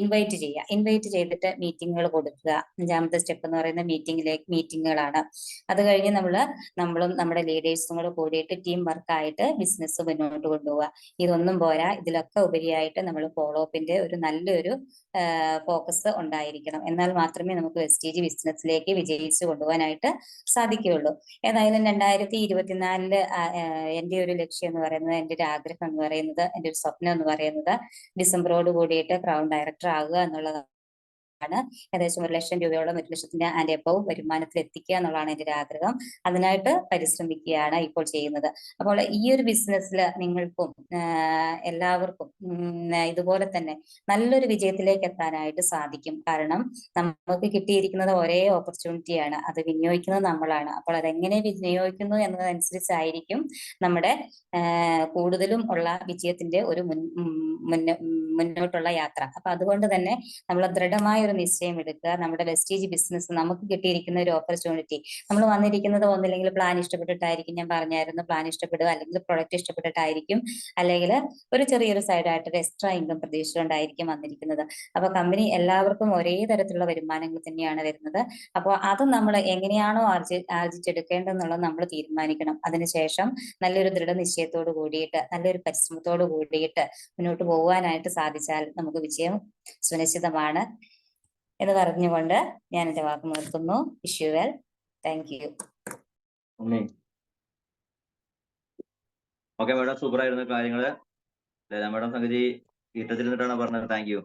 Speaker 2: ഇൻവൈറ്റ് ചെയ്യുക. ഇൻവൈറ്റ് ചെയ്തിട്ട് മീറ്റിങ്ങുകൾ കൊടുക്കുക. അഞ്ചാമത്തെ സ്റ്റെപ്പ് എന്ന് പറയുന്ന മീറ്റിംഗിലേക്ക് മീറ്റിങ്ങുകളാണ് അത് കഴിഞ്ഞ് നമ്മൾ നമ്മളും നമ്മുടെ ലീഡേഴ്സും കൂടെ കൂടിയിട്ട് ടീം വർക്കായിട്ട് ബിസിനസ് മുന്നോട്ട് കൊണ്ടുപോവുക. ഇതൊന്നും പോരാ. ഇതിലൊക്കെ ഉപരിയായിട്ട് നമ്മൾ ഫോളോ അപ്പിന്റെ ഒരു നല്ലൊരു ഫോക്കസ് ഉണ്ടായിരിക്കണം. എന്നാൽ മാത്രമേ നമുക്ക് വെസ്റ്റേജ് ബിസിനസ്സിലേക്ക് വിജയിച്ചു കൊണ്ടുപോകാനായിട്ട് സാധിക്കുകയുള്ളൂ. ഏതായാലും രണ്ടായിരത്തി ഇരുപത്തിനാലിൽ എന്റെ ഒരു ലക്ഷ്യം എന്ന് പറയുന്നത് എന്റെ ഒരു ആഗ്രഹം എന്ന് പറയുന്നത് എന്റെ ഒരു സ്വപ്നം എന്ന് പറയുന്നത് ഡിസംബറോട് കൂടിയിട്ട് ക്രൗൺ ഡയറക്ടർ ആകുക എന്നുള്ളതാണ്. ഏകദേശം ഒരു ലക്ഷം രൂപയോളം ഒരു ലക്ഷത്തിന്റെ ആൻഡ് എബവ് വരുമാനത്തിൽ എത്തിക്കുക എന്നുള്ളതാണ് എന്റെ ഒരു ആഗ്രഹം. അതിനായിട്ട് പരിശ്രമിക്കുകയാണ് ഇപ്പോൾ ചെയ്യുന്നത്. അപ്പോൾ ഈ ഒരു ബിസിനസ്സിൽ നിങ്ങൾക്കും എല്ലാവർക്കും ഇതുപോലെ തന്നെ നല്ലൊരു വിജയത്തിലേക്ക് എത്താനായിട്ട് സാധിക്കും. കാരണം നമുക്ക് കിട്ടിയിരിക്കുന്നത് ഒരേ ഓപ്പർച്യൂണിറ്റിയാണ് അത് വിനിയോഗിക്കുന്നത് നമ്മളാണ്. അപ്പോൾ അതെങ്ങനെ വിനിയോഗിക്കുന്നു എന്നതനുസരിച്ചായിരിക്കും നമ്മുടെ കൂടുതലും ഉള്ള വിജയത്തിന്റെ ഒരു മുന്നോട്ടുള്ള യാത്ര. അപ്പൊ അതുകൊണ്ട് തന്നെ നമ്മൾ ദൃഢമായ ഒരു നിശ്ചയം എടുക്കുക. നമ്മുടെ വെസ്റ്റേജ് ബിസിനസ് നമുക്ക് കിട്ടിയിരിക്കുന്ന ഒരു ഓപ്പർച്യൂണിറ്റി നമ്മൾ വന്നിരിക്കുന്നത് ഒന്നില്ലെങ്കിൽ പ്ലാൻ ഇഷ്ടപ്പെട്ടിട്ടായിരിക്കും ഞാൻ പറഞ്ഞായിരുന്നു. പ്ലാൻ ഇഷ്ടപ്പെടുക അല്ലെങ്കിൽ പ്രൊഡക്റ്റ് ഇഷ്ടപ്പെട്ടിട്ടായിരിക്കും. അല്ലെങ്കിൽ ഒരു ചെറിയൊരു സൈഡായിട്ട് ഒരു എക്സ്ട്രാ ഇൻകം പ്രതീക്ഷിച്ചുകൊണ്ടായിരിക്കും വന്നിരിക്കുന്നത്. അപ്പൊ കമ്പനി എല്ലാവർക്കും ഒരേ തരത്തിലുള്ള വരുമാനങ്ങൾ തന്നെയാണ് വരുന്നത്. അപ്പോൾ അത് നമ്മൾ എങ്ങനെയാണോ ആർജി ആർജിച്ചെടുക്കേണ്ടതെന്നുള്ളത് നമ്മൾ തീരുമാനിക്കണം. അതിനുശേഷം നല്ലൊരു ദൃഢനിശ്ചയത്തോട് കൂടിയിട്ട് നല്ലൊരു പരിശ്രമത്തോട് കൂടിയിട്ട് മുന്നോട്ട് പോകാനായിട്ട് സാധിച്ചാൽ നമുക്ക് വിജയം സുനിശ്ചിതമാണ്. എന്ന് പറഞ്ഞുകൊണ്ട് ഞാൻ എന്റെ വാക്ക് നിർത്തുന്നു. ഇഷ്യുവൽ well thank you
Speaker 1: okay madam super ആയിരുന്നു കാര്യങ്ങൾ. ലത മേഡം സംഗതി ഈട്ടത്തിരുന്നിട്ടാണ് പറഞ്ഞത്? താങ്ക് യു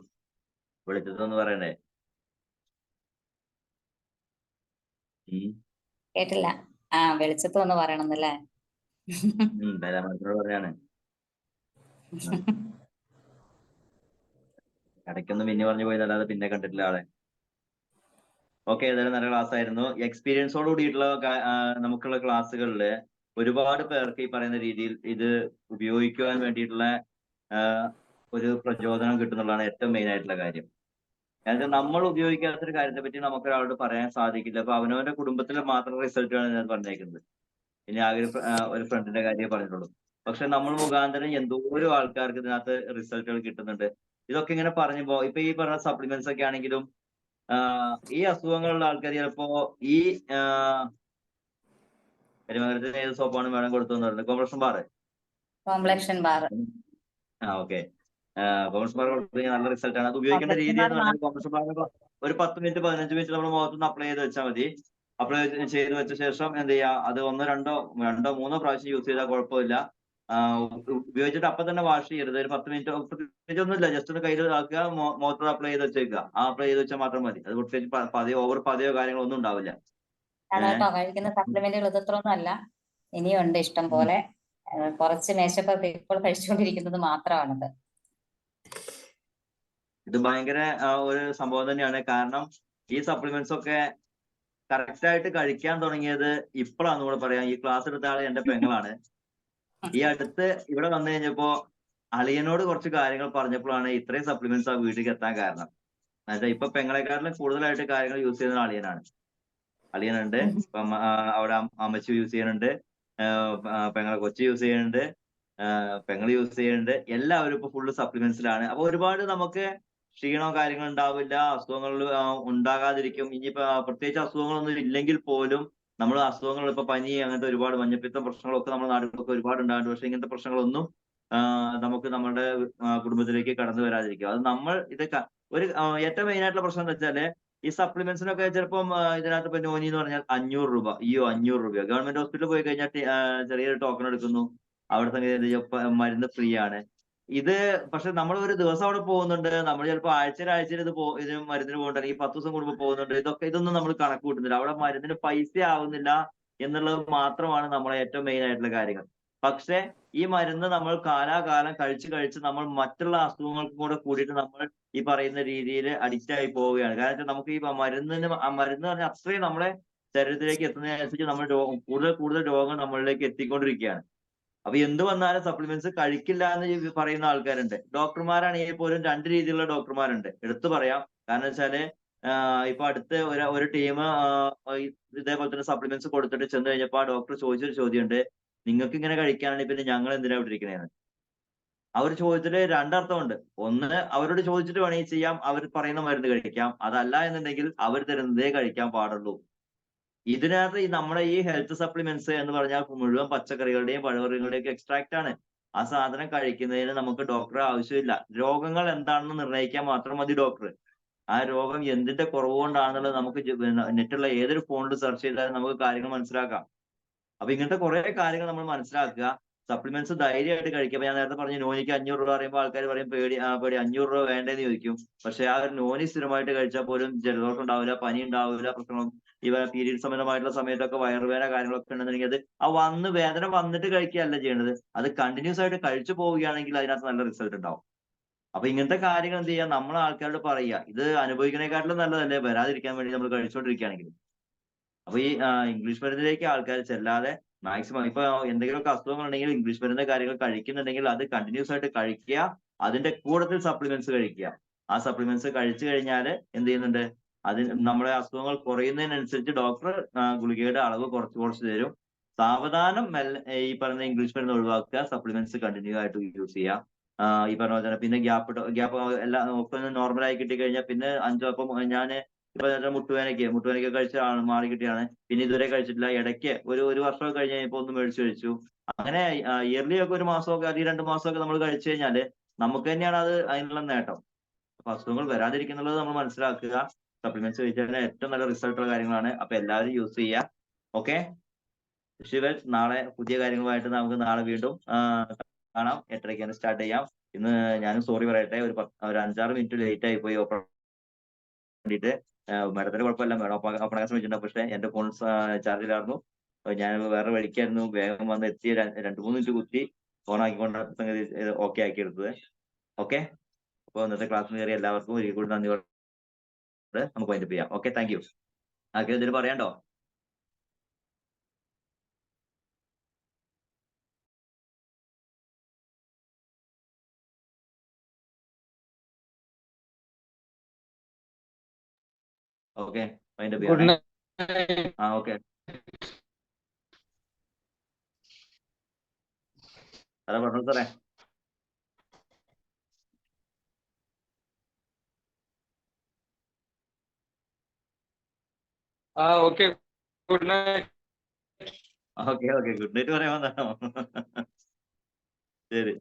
Speaker 1: വിളിച്ചതെന്ന് പറയണ്ടേ.
Speaker 2: കേട്ടില്ല. ആ വെളിച്ചത്ത് ഒന്ന് പറയണമെന്നല്ലേ
Speaker 1: പറയാണ്. ഇടയ്ക്കൊന്ന് മിന്നി പറഞ്ഞു പോയതല്ലാതെ പിന്നെ കണ്ടിട്ടില്ല ആളെ. ഓക്കെ ഏതായാലും നല്ല ക്ലാസ് ആയിരുന്നു. എക്സ്പീരിയൻസോട് കൂടിയിട്ടുള്ള നമുക്കുള്ള ക്ലാസ്സുകളിൽ ഒരുപാട് പേർക്ക് ഈ പറയുന്ന രീതിയിൽ ഇത് ഉപയോഗിക്കുവാൻ വേണ്ടിയിട്ടുള്ള ഒരു പ്രചോദനം കിട്ടുന്നുള്ളതാണ് ഏറ്റവും മെയിൻ ആയിട്ടുള്ള കാര്യം. അതായത് നമ്മൾ ഉപയോഗിക്കാത്തൊരു കാര്യത്തെ പറ്റി നമുക്ക് ഒരാളോട് പറയാൻ സാധിക്കില്ല. അപ്പൊ അവനവന്റെ കുടുംബത്തിൽ മാത്രം റിസൾട്ട് ആണ് ഞാൻ പറഞ്ഞേക്കുന്നത്. ഇനി ആ, ഒരു ഫ്രണ്ടിന്റെ കാര്യമേ പറഞ്ഞിട്ടുള്ളൂ. പക്ഷെ നമ്മൾ മുഖാന്തരം എന്തോരം ആൾക്കാർക്ക് ഇതിനകത്ത് റിസൾട്ടുകൾ കിട്ടുന്നുണ്ട്. ഇതൊക്കെ ഇങ്ങനെ പറഞ്ഞപ്പോ ഇപ്പൊ ഈ പറഞ്ഞ സപ്ലിമെന്റ്സ് ഒക്കെ ആണെങ്കിലും ഈ അസുഖങ്ങളുള്ള ആൾക്കാർ ചിലപ്പോ ഈ കരിമകരത്തിന് ഏത് സോപ്പാണ് മേഡം കൊടുത്തതെന്ന് പറയുന്നത് കോംപ്ലക്ഷൻ ബാർ
Speaker 2: കോംപ്ലക്ഷൻ ബാർ
Speaker 1: ആ ഓക്കെ. കോംപ്ലക്ഷൻ ബാർ കൊടുത്തു കഴിഞ്ഞാൽ നല്ല റിസൾട്ട് ആണ്. അത് ഉപയോഗിക്കേണ്ട രീതി എന്ന് പറഞ്ഞാൽ കോംപ്രഷൻ ബാർ ഒരു പത്ത് മിനിറ്റ് പതിനഞ്ച് മിനിറ്റ് നമ്മൾ മുഖത്തുനിന്ന് അപ്ലൈ ചെയ്ത് വെച്ചാൽ മതി. അപ്ലൈ ചെയ്ത് വെച്ച ശേഷം എന്ത് ചെയ്യാ? അത് ഒന്നോ രണ്ടോ രണ്ടോ മൂന്നോ പ്രാവശ്യം യൂസ് ചെയ്താൽ കുഴപ്പമില്ല. ഉപയോഗിച്ചിട്ട് അപ്പൊ തന്നെ വാഷ് ചെയ്യരുത്. ഒരു പത്ത് മിനിറ്റ് പ്രത്യേകിച്ച് ഒന്നുമില്ല. ജസ്റ്റ് ഒന്ന് കയ്യിൽ ആക്കുക മോട്ടർ അപ്ലൈ ചെയ്ത് വെച്ചേക്കുക. ആ അപ്ലൈ ചെയ്ത് വെച്ചാൽ മാത്രം മതി. അത് പ്രത്യേകിച്ച് പതിയോ ഓവർ പതയോ കാര്യങ്ങളോ ഒന്നും ഉണ്ടാവില്ല.
Speaker 2: അതാട്ടോ കഴിക്കുന്ന സപ്ലിമെന്റുകൾ അല്ല. ഇനിയുണ്ട് ഇഷ്ടം പോലെ. കുറച്ച് മേശപ്പുറത്ത് ഇപ്പോൾ കഴിച്ചുകൊണ്ടിരിക്കുന്നത് മാത്രമാണിത്.
Speaker 1: ഇത് ഭയങ്കര ഒരു സംഭവം തന്നെയാണ്. കാരണം ഈ സപ്ലിമെന്റ്സ് ഒക്കെ കറക്റ്റ് ആയിട്ട് കഴിക്കാൻ തുടങ്ങിയത് ഇപ്പോഴാണ് കൂടെ പറയാം. ഈ ക്ലാസ് എടുത്ത ആൾ എന്റെ പെങ്ങളാണ്. ഈ അടുത്ത് ഇവിടെ വന്നു കഴിഞ്ഞപ്പോ അളിയനോട് കുറച്ച് കാര്യങ്ങൾ പറഞ്ഞപ്പോഴാണ് ഇത്രയും സപ്ലിമെന്റ്സ് ആ വീട്ടിലേക്ക് എത്താൻ കാരണം. എന്നുവെച്ചാൽ ഇപ്പൊ പെങ്ങളെക്കാട്ടിലും കൂടുതലായിട്ട് കാര്യങ്ങൾ യൂസ് ചെയ്യുന്ന അളിയനാണ്. അളിയനുണ്ട്. ഇപ്പം അവിടെ അമ്മച്ചി യൂസ് ചെയ്യുന്നുണ്ട്. ആ, പെങ്ങളെ കൊച്ചി യൂസ് ചെയ്യുന്നുണ്ട്. പെങ്ങൾ യൂസ് ചെയ്യുന്നുണ്ട്. എല്ലാവരും ഇപ്പൊ ഫുള്ള് സപ്ലിമെന്റ്സിലാണ് അപ്പൊ ഒരുപാട് നമുക്ക് ക്ഷീണോ കാര്യങ്ങൾ ഉണ്ടാവില്ല. അസുഖങ്ങൾ ഉണ്ടാകാതിരിക്കും. ഇനിയിപ്പോ പ്രത്യേകിച്ച് അസുഖങ്ങളൊന്നും ഇല്ലെങ്കിൽ പോലും നമ്മൾ അസുഖങ്ങൾ ഇപ്പൊ പനി അങ്ങനത്തെ ഒരുപാട് മഞ്ഞപ്പിത്ത പ്രശ്നങ്ങളൊക്കെ നമ്മുടെ നാടുകളൊക്കെ ഒരുപാട് ഉണ്ടാകുന്നുണ്ട് പക്ഷെ ഇങ്ങനത്തെ പ്രശ്നങ്ങളൊന്നും നമുക്ക് നമ്മുടെ കുടുംബത്തിലേക്ക് കടന്നു വരാതിരിക്കും. അത് നമ്മൾ ഇത് ഒരു ഏറ്റവും മെയിൻ ആയിട്ടുള്ള പ്രശ്നം എന്ന് വെച്ചാൽ ഈ സപ്ലിമെന്റ്സിനൊക്കെ ചിലപ്പം ഇതിനകത്ത് ഇപ്പൊ നോനി എന്ന് പറഞ്ഞാൽ അഞ്ഞൂറ് രൂപ അയ്യോ അഞ്ഞൂറ് രൂപ ഗവൺമെന്റ് ഹോസ്പിറ്റലിൽ പോയി കഴിഞ്ഞാൽ ചെറിയൊരു ടോക്കൺ എടുക്കുന്നു. അവിടെ സംഗതി മരുന്ന് ഫ്രീ ആണ്. ഇത് പക്ഷെ നമ്മൾ ഒരു ദിവസം അവിടെ പോകുന്നുണ്ട്. നമ്മൾ ചിലപ്പോൾ ആഴ്ചയിൽ ആഴ്ചയിൽ ഇത് പോ ഇത് മരുന്നിന് പോകുന്നുണ്ട് അല്ലെങ്കിൽ പത്ത് ദിവസം കൂടുമ്പോൾ പോകുന്നുണ്ട്. ഇതൊക്കെ ഇതൊന്നും നമ്മൾ കണക്ക് കൂട്ടുന്നില്ല. അവിടെ മരുന്നിന് പൈസ ആവുന്നില്ല എന്നുള്ളത് മാത്രമാണ് നമ്മളെ ഏറ്റവും മെയിൻ ആയിട്ടുള്ള കാര്യങ്ങൾ. പക്ഷെ ഈ മരുന്ന് നമ്മൾ കാലാകാലം കഴിച്ച് കഴിച്ച് നമ്മൾ മറ്റുള്ള അസുഖങ്ങൾക്കും കൂടെ കൂടിയിട്ട് നമ്മൾ ഈ പറയുന്ന രീതിയിൽ അഡിക്റ്റ് ആയി പോവുകയാണ്. കാരണം നമുക്ക് ഈ മരുന്നിന് മരുന്ന് പറഞ്ഞ അത്രയും നമ്മളെ ശരീരത്തിലേക്ക് എത്തുന്നതിനനുസരിച്ച് നമ്മൾ രോഗം കൂടുതൽ കൂടുതൽ രോഗങ്ങൾ നമ്മളിലേക്ക് എത്തിക്കൊണ്ടിരിക്കുകയാണ്. അപ്പൊ എന്ത് വന്നാലും സപ്ലിമെന്റ്സ് കഴിക്കില്ല എന്ന് പറയുന്ന ആൾക്കാരുണ്ട്. ഡോക്ടർമാരാണെങ്കിൽ പോലും രണ്ട് രീതിയിലുള്ള ഡോക്ടർമാരുണ്ട്. എടുത്തു പറയാം. കാരണം വെച്ചാൽ ഇപ്പൊ അടുത്ത ഒരു ഒരു ടീം ഇതേപോലെ തന്നെ സപ്ലിമെന്റ്സ് കൊടുത്തിട്ട് ചെന്ന് കഴിഞ്ഞപ്പോ ആ ഡോക്ടർ ചോദിച്ചൊരു ചോദ്യമുണ്ട്. നിങ്ങൾക്ക് ഇങ്ങനെ കഴിക്കാനാണെങ്കിൽ പിന്നെ ഞങ്ങൾ എന്തിനാ ഇവിടെ ഇരിക്കണേന്ന്? അവർ ചോദിച്ചിട്ട് രണ്ടർത്ഥമുണ്ട്. ഒന്ന് അവരോട് ചോദിച്ചിട്ട് വേണമെങ്കിൽ ചെയ്യാം. അവർ പറയുന്ന മരുന്ന് കഴിക്കാം. അതല്ല എന്നുണ്ടെങ്കിൽ അവർ തരുന്നതേ കഴിക്കാൻ പാടുള്ളൂ. ഇതിനകത്ത് നമ്മുടെ ഈ ഹെൽത്ത് സപ്ലിമെന്റ്സ് എന്ന് പറഞ്ഞാൽ മുഴുവൻ പച്ചക്കറികളുടെയും പഴവർഗങ്ങളുടെയും ഒക്കെ എക്സ്ട്രാക്ട് ആണ്. ആ സാധനം കഴിക്കുന്നതിന് നമുക്ക് ഡോക്ടറെ ആവശ്യമില്ല. രോഗങ്ങൾ എന്താണെന്ന് നിർണയിക്കാൻ മാത്രം മതി ഡോക്ടർ ആ രോഗം എന്തിന്റെ കുറവ് കൊണ്ടാണെന്നുള്ളത് നമുക്ക് നെറ്റുള്ള ഏതൊരു ഫോണിൽ സെർച്ച് ചെയ്താലും നമുക്ക് കാര്യങ്ങൾ മനസ്സിലാക്കാം. അപ്പൊ ഇങ്ങനത്തെ കുറെ കാര്യങ്ങൾ നമ്മൾ മനസ്സിലാക്കുക. സപ്ലിമെന്റ്സ് ധൈര്യമായിട്ട് കഴിക്കുക ഞാൻ നേരത്തെ പറഞ്ഞു നോനിക്ക് അഞ്ഞൂറ് രൂപ പറയുമ്പോൾ ആൾക്കാർ പറയും പേടി പേടി അഞ്ഞൂറ് രൂപ വേണ്ടേന്ന് ചോദിക്കും. പക്ഷെ ആ ഒരു നോനി സ്ഥിരമായിട്ട് കഴിച്ചാൽ പോലും ജലദോഷം ഉണ്ടാവില്ല പനി ഉണ്ടാവില്ല പ്രശ്നം ഇവ പീരീഡ് സംബന്ധമായിട്ടുള്ള സമയത്തൊക്കെ വയറുവേദന കാര്യങ്ങളൊക്കെ ഉണ്ടെന്നുണ്ടെങ്കിൽ അത് ആ വന്ന് വേദന വന്നിട്ട് കഴിക്കുകയല്ല ചെയ്യേണ്ടത് അത് കണ്ടിന്യൂസ് ആയിട്ട് കഴിച്ചു പോവുകയാണെങ്കിൽ അതിനകത്ത് നല്ല റിസൾട്ട് ഉണ്ടാവും. അപ്പൊ ഇങ്ങനത്തെ കാര്യങ്ങൾ എന്ത് ചെയ്യാം നമ്മൾ ആൾക്കാരോട് പറയുക. ഇത് അനുഭവിക്കുന്നതിനെക്കാട്ടിലും നല്ലതല്ലേ? വരാതിരിക്കാൻ വേണ്ടി നമ്മൾ കഴിച്ചുകൊണ്ടിരിക്കുകയാണെങ്കിൽ. അപ്പൊ ഈ ഇംഗ്ലീഷ് മരുന്നിലേക്ക് ആൾക്കാർ ചെല്ലാതെ മാക്സിമം ഇപ്പൊ എന്തെങ്കിലുമൊക്കെ അസുഖങ്ങൾ ഉണ്ടെങ്കിൽ ഇംഗ്ലീഷ് മരുന്ന് കാര്യങ്ങൾ കഴിക്കുന്നുണ്ടെങ്കിൽ അത് കണ്ടിന്യൂസ് ആയിട്ട് കഴിക്കുക. അതിന്റെ കൂടത്തിൽ സപ്ലിമെന്റ്സ് കഴിക്കുക. ആ സപ്ലിമെന്റ്സ് കഴിച്ചു കഴിഞ്ഞാൽ എന്ത് ചെയ്യുന്നുണ്ട്? അതിന് നമ്മുടെ അസുഖങ്ങൾ കുറയുന്നതിനനുസരിച്ച് ഡോക്ടർ ഗുളികയുടെ അളവ് കുറച്ച് കുറച്ച് തരും. സാവധാനം ഈ പറയുന്ന ഇംഗ്ലീഷ് മരുന്ന് ഒഴിവാക്കുക. സപ്ലിമെന്റ്സ് കണ്ടിന്യൂ ആയിട്ട് യൂസ് ചെയ്യുക. ഈ പറഞ്ഞ പോലെ തന്നെ പിന്നെ ഗ്യാപ്പ് ഗ്യാപ്പ് എല്ലാം ഒക്കെ ആയി കിട്ടിക്കഴിഞ്ഞാൽ പിന്നെ അഞ്ചോ അപ്പം ഞാൻ ഇപ്പൊ മുട്ടുവേനയ്ക്ക് മുട്ടുവേനയ്ക്ക് കഴിച്ചതാണ് മാറി കിട്ടിയാണ് പിന്നെ ഇതുവരെ കഴിച്ചിട്ടില്ല. ഇടയ്ക്ക് ഒരു ഒരു വർഷമൊക്കെ കഴിഞ്ഞ് കഴിഞ്ഞപ്പോ ഒന്ന് മേടിച്ചു കഴിച്ചു. അങ്ങനെ ഇയർലി ഒക്കെ ഒരു മാസമൊക്കെ അല്ലെങ്കിൽ രണ്ട് മാസമൊക്കെ നമ്മൾ കഴിച്ചു കഴിഞ്ഞാൽ നമുക്ക് തന്നെയാണ് അത് അതിനുള്ള നേട്ടം. അപ്പൊ അസുഖങ്ങൾ വരാതിരിക്കുന്നുള്ളത് നമ്മൾ മനസ്സിലാക്കുക. സപ്ലിമെന്റ്സ് കഴിച്ചാൽ ഏറ്റവും നല്ല റിസൾട്ടുള്ള കാര്യങ്ങളാണ്. അപ്പൊ എല്ലാവരും യൂസ് ചെയ്യുക. ഓക്കെ ശിവൻ നാളെ പുതിയ കാര്യങ്ങളുമായിട്ട് നമുക്ക് നാളെ വീണ്ടും കാണാം. എട്ടരയ്ക്ക് തന്നെ സ്റ്റാർട്ട് ചെയ്യാം. ഇന്ന് ഞാനും സോറി പറയട്ടെ. ഒരു ഒരു അഞ്ചാറ് മിനിറ്റ് ലേറ്റ് ആയി പോയി ഓപ്പൺ വേണ്ടിയിട്ട്. മാഡത്തിന് കുഴപ്പമില്ല. മാഡം ഓപ്പൺ ആക്കാൻ ശ്രമിച്ചിട്ടുണ്ട് പക്ഷേ എന്റെ ഫോൺ ചാർജിലായിരുന്നു ഞാൻ വേറെ വഴിക്കായിരുന്നു. വേഗം വന്ന് എത്തി രണ്ടു മൂന്ന് മിനിറ്റ് കുത്തി ഫോൺ ആക്കിക്കൊണ്ട് സംഗതി ഓക്കെ ആക്കി എടുത്തത്. ഓക്കെ അപ്പോൾ ഇന്നത്തെ ക്ലാസ്സിൽ കയറി എല്ലാവർക്കും ഒരിക്കൽ കൂടി നന്ദി നമുക്ക് വൈൻഡപ്പ് ചെയ്യാം. ഓക്കെ താങ്ക് യു ആർക്കും എന്തെങ്കിലും പറയാണ്ടോ ഓക്കെ. അതിന്റെ
Speaker 3: ഗുഡ് നൈറ്റ്.
Speaker 1: ആ ഓക്കെ. സാറേ പറഞ്ഞു സാറേ.
Speaker 3: ആ okay. Good night.
Speaker 1: Okay okay. Good night പറയാൻ വന്നാണോ ശരി.